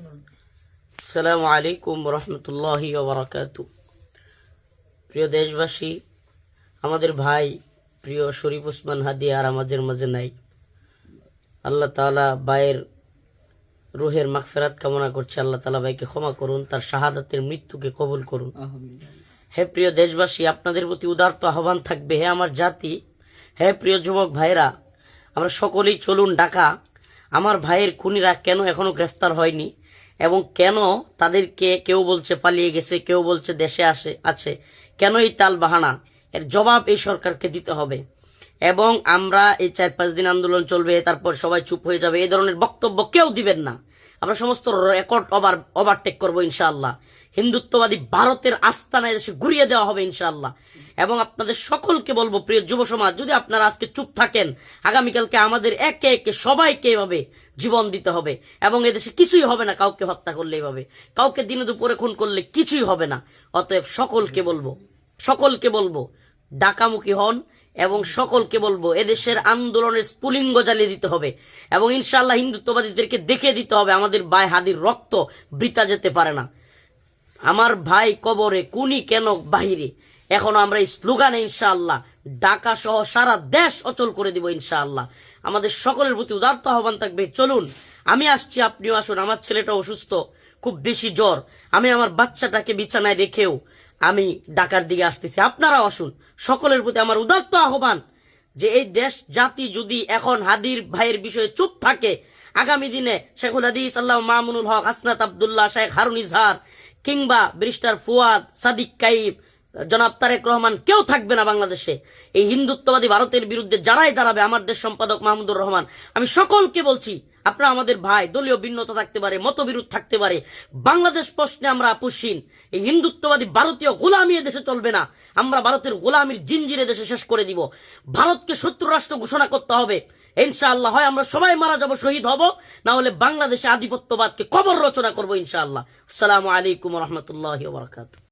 আসসালামু আলাইকুম রহমতুল্লাহি ওবরাকাত। প্রিয় দেশবাসী আমাদের ভাই প্রিয় শরীফ উসমান হাদি আর আমাদের মাঝে নাই। আল্লাহ তাআলা ভাইয়ের রুহের মাগফিরাত কামনা করছে। আল্লাহ তালা ভাইকে ক্ষমা করুন তার শাহাদাতের মৃত্যুকে কবুল করুন। হে প্রিয় দেশবাসী আপনাদের প্রতি উদারত আহ্বান থাকবে হে আমার জাতি হে প্রিয় যুবক ভাইরা আমরা সকলেই চলুন ঢাকা। আমার ভাইয়ের খুনিরা কেন এখনও গ্রেফতার হয়নি? এবং কেন তাদেরকে কেউ বলছে পালিয়ে গেছে, কেউ বলছে দেশে আসে, আছে? কেন এই তাল বাহানা? এর জবাব এই সরকারকে দিতে হবে। এবং আমরা এই চার পাঁচ দিন আন্দোলন চলবে, তারপর সবাই চুপ হয়ে যাবে এই ধরনের বক্তব্য কেউ দিবেন না। আমরা সমস্ত রেকর্ড ওভার ওভারটেক করব ইনশাআল্লাহ। হিন্দুত্ববাদী ভারতের আস্তানা এদেশে ঘুরিয়ে দেওয়া হবে ইনশাআল্লাহ। এবং আপনাদের সকলকে বলব, প্রিয় যুব সমাজ, যদি আপনারা আজকে চুপ থাকেন, আগামীকালকে আমাদের একে একে সবাইকে এভাবে জীবন দিতে হবে এবং এদেশে কিছুই হবে না, কাউকে হত্যা করলে এভাবে। কাউকে দিনে দুপুরে খুন করলে কিছুই হবে না। অতএব সকলকে বলব সকলকে বলব, ডাকামুখী হন এবং সকলকে বলব, এদেশের আন্দোলনের স্ফুলিঙ্গ জ্বালিয়ে দিতে হবে এবং ইনশাল্লাহ হিন্দুত্ববাদীদেরকে দেখে দিতে হবে, আমাদের বাই হাদির রক্ত বৃতা যেতে পারে না। আমার ভাই কবরে কুনি কেন বাহিরে? এখনও আমরা স্লোগানে ইনশাআল্লাহ ঢাকা সহ সারা দেশ অচল করে দিব ইনশাআল্লাহ। আমাদের সকলের প্রতি উদার্ত আহ্বান থাকবে। চলুন, আমি আসছি, আপনিও আসুন। আমার ছেলেটা অসুস্থ, খুব বেশি জ্বর। আমি আমার বাচ্চাটাকে বিছানায় রেখেও আমি ঢাকার দিকে আসতেছি। আপনারাও আসুন। সকলের প্রতি আমার উদাত্ত আহ্বান যে এই দেশ, জাতি যদি এখন হাদির ভাইয়ের বিষয়ে চুপ থাকে, আগামী দিনে শেখুল হাদিস, আল্লাহ মামুনুল হক হাসনাত আবদুল্লাহ, শেখ হারুন ইজহার কিংবা ব্রিস্টার ফুয়াদ সাদিক কাইব জনাব তারেক রহমান, কেউ থাকবে না বাংলাদেশে। এই হিন্দুত্ববাদী ভারতের বিরুদ্ধে যারাই দাঁড়াবে, আমার দেশ সম্পাদক মাহমুদুর রহমান। আমি সকলকে বলছি, আপনারা আমাদের ভাই, দলীয় ভিন্নতা থাকতে পারে, মতবিরোধ থাকতে পারে, বাংলাদেশ প্রশ্নে আমরা আপুসীন এই হিন্দুত্ববাদী ভারতীয় গোলামি দেশে চলবে না। আমরা ভারতের গোলামির জিঞ্জিরে দেশে শেষ করে দিব। ভারতকে শত্রু রাষ্ট্র ঘোষণা করতে হবে। ইনশাআল্লাহ, হয় আমরা সবাই মারা যাব, শহীদ হব, না হলে বাংলাদেশে আধিপত্যবাদকে কবর রচনা করব ইনশাআল্লাহ। আসসালামু আলাইকুম রহমতুল্লাহ বারকাত